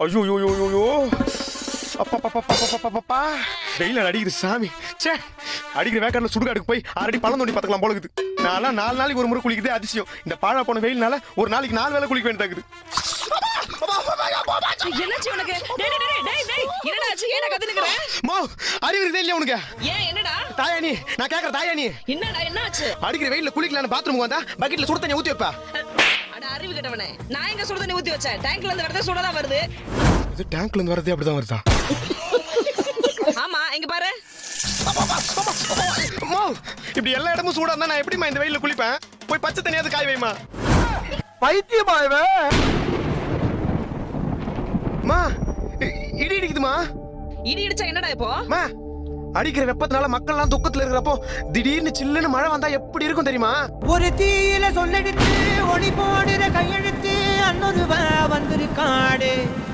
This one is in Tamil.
ஐயோ யோ யோ யோ யோ அப்பா வெயில் அடிக்குது சாமி. ச்சே. அடிக்கிற வேக்காட்டில் சுடுகாடுக்கு போய் ஆல்ரெடி பழம் தோண்டி பார்த்துக்கலாம் போல இருக்குது. நான்லாம் நாலு நாளைக்கு ஒரு முறை குளிக்குதே அதிசயம். இந்த பாழா போன வெயில்னால ஒரு நாளைக்கு நாலு வேளை குளிக்க வேண்டியதாகுது என்னாச்சு உனக்கு? டேய் டேய், டேய் டேய் டேய். என்னடா ஆச்சு? மோ அறிவு உனக்கு? ஏன் என்னடா? தாயானி நான் தாயானி என்னடா என்னாச்சு? அடிக்கிற வெயில்ல குளிக்கலான்னு பாத்ரூமுக்கு வந்தா பக்கெட்ல சுடு தண்ணி ஊத்தி வைப்பா. அட அறிவு கெட்டவனே. நான் எங்க சுடு தண்ணி ஊத்தி வச்சேன்? டேங்க்ல இருந்து வரதே சுடதான் வருது. இது டேங்க்ல இருந்து வரதே அப்படிதான் வருதா? ஆமா இங்க பாரு. அம்மா இப்படி எல்லா இடமும் சூடா இருந்தா நான் எப்படிம்மா இந்த வெயில்ல குளிப்பேன்? போய் பச்சை தண்ணியாவது காய வைமா பைத்தியமா இவன்? அம்மா இடி இடிக்குதுமா இடி இடிச்சா என்னடா இப்போ? அம்மா அடிக்கிற வெப்பத்தினால மக்கள்லாம் துக்கத்துல இருக்கிறப்போ திடீர்னு சில்லுன்னு மழை வந்தா எப்படி இருக்கும் தெரியுமா? ஒரு தீயில சொல்லெடுத்து ஒளி போடுற கையெழுத்து அன்னொருவ வந்திருக்காடு.